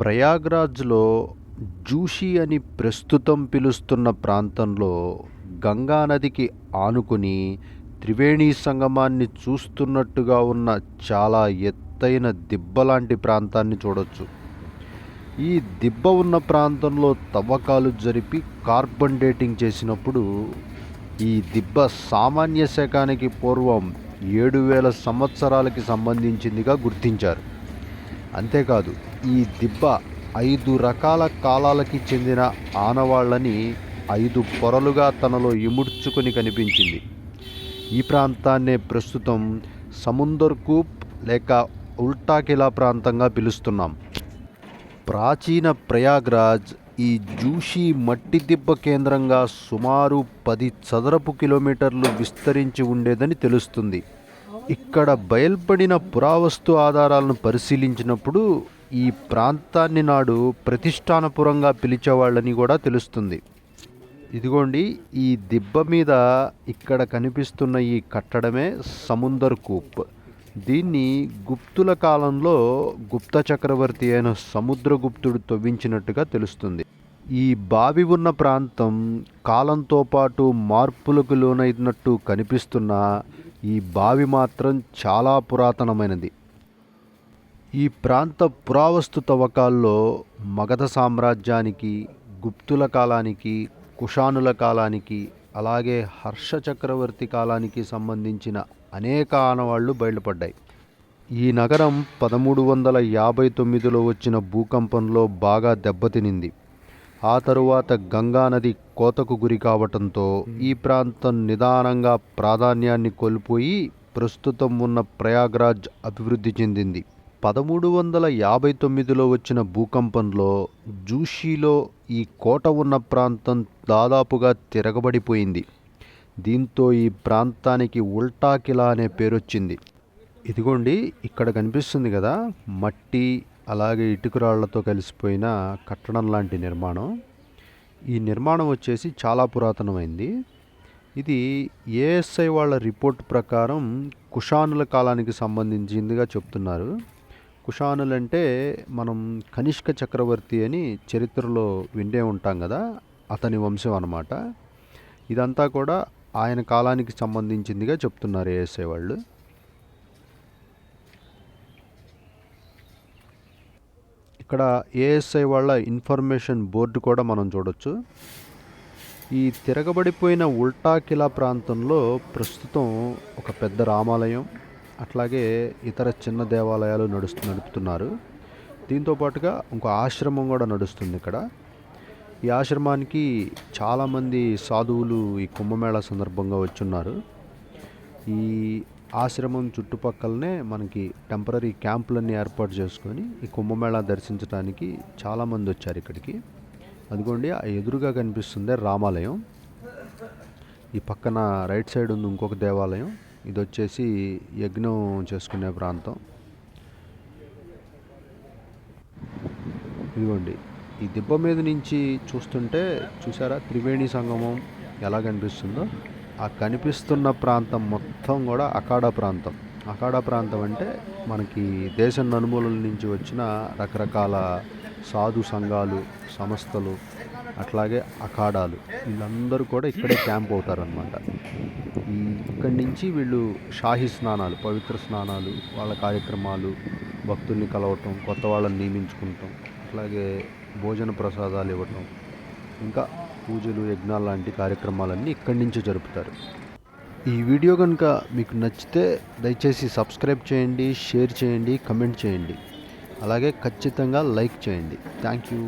ప్రయాగ్రాజ్లో జూషి అని ప్రస్తుతం పిలుస్తున్న ప్రాంతంలో గంగా నదికి ఆనుకుని త్రివేణి సంగమాన్ని చూస్తున్నట్టుగా ఉన్న చాలా ఎత్తైన దిబ్బ లాంటి ప్రాంతాన్ని చూడొచ్చు. ఈ దిబ్బ ఉన్న ప్రాంతంలో తవ్వకాలు జరిపి కార్బన్ డేటింగ్ చేసినప్పుడు ఈ దిబ్బ సామాన్య శకానికి పూర్వం ఏడు వేల సంవత్సరాలకి సంబంధించిందిగా గుర్తించారు. అంతేకాదు ఈ దిబ్బ ఐదు రకాల కాలాలకి చెందిన ఆనవాళ్ళని ఐదు పొరలుగా తనలో ఇముడ్చుకొని కనిపించింది. ఈ ప్రాంతాన్నే ప్రస్తుతం సముందర్ కూప్ లేక ఉల్టాకిలా ప్రాంతంగా పిలుస్తున్నాం. ప్రాచీన ప్రయాగ్రాజ్ ఈ జూషీ మట్టి దిబ్బ కేంద్రంగా సుమారు పది చదరపు కిలోమీటర్లు విస్తరించి ఉండేదని తెలుస్తుంది. ఇక్కడ బయల్పడిన పురావస్తు ఆధారాలను పరిశీలించినప్పుడు ఈ ప్రాంతాన్ని నాడు ప్రతిష్టానపురంగా పిలిచేవాళ్ళని కూడా తెలుస్తుంది. ఇదిగోండి ఈ దిబ్బ మీద ఇక్కడ కనిపిస్తున్న ఈ కట్టడమే సముందర్ కూప్. దీన్ని గుప్తుల కాలంలో గుప్త చక్రవర్తి అయిన సముద్రగుప్తుడు తవ్వించినట్టుగా తెలుస్తుంది. ఈ బావి ఉన్న ప్రాంతం కాలంతో పాటు మార్పులకు లోనైనట్టు కనిపిస్తున్న ఈ బావి మాత్రం చాలా పురాతనమైనది. ఈ ప్రాంత పురావస్తు తవ్వకాల్లో మగధ సామ్రాజ్యానికి గుప్తుల కాలానికి కుషానుల కాలానికి అలాగే హర్ష చక్రవర్తి కాలానికి సంబంధించిన అనేక ఆనవాళ్ళు బయలుపడ్డాయి. ఈ నగరం పదమూడు వందల యాభై తొమ్మిదిలో వచ్చిన భూకంపంలో బాగా దెబ్బతినింది. ఆ తరువాత గంగానది కోతకు గురి కావటంతో ఈ ప్రాంతం నిదానంగా ప్రాధాన్యాన్ని కోల్పోయి ప్రస్తుతం ఉన్న ప్రయాగ్రాజ్ అభివృద్ధి చెందింది. పదమూడు వందల యాభై తొమ్మిదిలో వచ్చిన భూకంపంలో జూషీలో ఈ కోట ఉన్న ప్రాంతం దాదాపుగా తిరగబడిపోయింది. దీంతో ఈ ప్రాంతానికి ఉల్టా కిలా అనే పేరొచ్చింది. ఇదిగోండి ఇక్కడ కనిపిస్తుంది కదా మట్టి అలాగే ఇటుకురాళ్ళతో కలిసిపోయిన కట్టడం లాంటి నిర్మాణం. ఈ నిర్మాణం వచ్చేసి చాలా పురాతనమైంది. ఇది ఏఎస్ఐ వాళ్ళ రిపోర్ట్ ప్రకారం కుషానుల కాలానికి సంబంధించిందిగా చెప్తున్నారు. కుషానులంటే మనం కనిష్క చక్రవర్తి అని చరిత్రలో విండే ఉంటాం కదా అతని వంశం అన్నమాట. ఇదంతా కూడా ఆయన కాలానికి సంబంధించిందిగా చెప్తున్నారు ఏఎస్ఐ వాళ్ళు. ఇక్కడ ఏఎస్ఐ వాళ్ళ ఇన్ఫర్మేషన్ బోర్డు కూడా మనం చూడొచ్చు. ఈ తిరగబడిపోయిన ఉల్టా కిలా ప్రాంతంలో ప్రస్తుతం ఒక పెద్ద రామాలయం అట్లాగే ఇతర చిన్న దేవాలయాలు నడుస్తు నడుపుతున్నారు. దీంతో పాటుగా ఇంకో ఆశ్రమం కూడా నడుస్తుంది ఇక్కడ. ఈ ఆశ్రమానికి చాలామంది సాధువులు ఈ కుంభమేళా సందర్భంగా వచ్చున్నారు. ఈ ఆశ్రమం చుట్టుపక్కలనే మనకి టెంపరీ క్యాంపులన్నీ ఏర్పాటు చేసుకొని ఈ కుంభమేళా దర్శించడానికి చాలామంది వచ్చారు ఇక్కడికి. అదిగోండి ఆ ఎదురుగా కనిపిస్తుంది రామాలయం. ఈ పక్కన రైట్ సైడ్ ఉంది ఇంకొక దేవాలయం. ఇది వచ్చేసి యజ్ఞం చేసుకునే ప్రాంతం. ఇదిగోండి ఈ దిబ్బ మీద నుంచి చూస్తుంటే చూసారా? త్రివేణి సంగమం ఎలా కనిపిస్తుందో? ఆ కనిపిస్తున్న ప్రాంతం మొత్తం కూడా అఖాడా ప్రాంతం. అఖాడా ప్రాంతం అంటే మనకి దేశం నలుమూలల నుంచి వచ్చిన రకరకాల సాధు సంఘాలు సంస్థలు అట్లాగే అఖాడాలు. వీళ్ళందరూ కూడా ఇక్కడే క్యాంప్ అవుతారనమాట ఈ ఇక్కడి నుంచి వీళ్ళు షాహీ స్నానాలు పవిత్ర స్నానాలు వాళ్ళ కార్యక్రమాలు భక్తుల్ని కలవటం కొత్త వాళ్ళని నియమించుకుంటాం అట్లాగే భోజన ప్రసాదాలు ఇవ్వటం ఇంకా పూజలు యజ్ఞాలు లాంటి కార్యక్రమాలన్నీ ఇక్కడి నుంచే జరుపుతారు. ఈ వీడియో కనుక మీకు నచ్చితే దయచేసి సబ్స్క్రైబ్ చేయండి షేర్ చేయండి కమెంట్ చేయండి. అలాగే ఖచ్చితంగా లైక్ చేయండి. Thank you.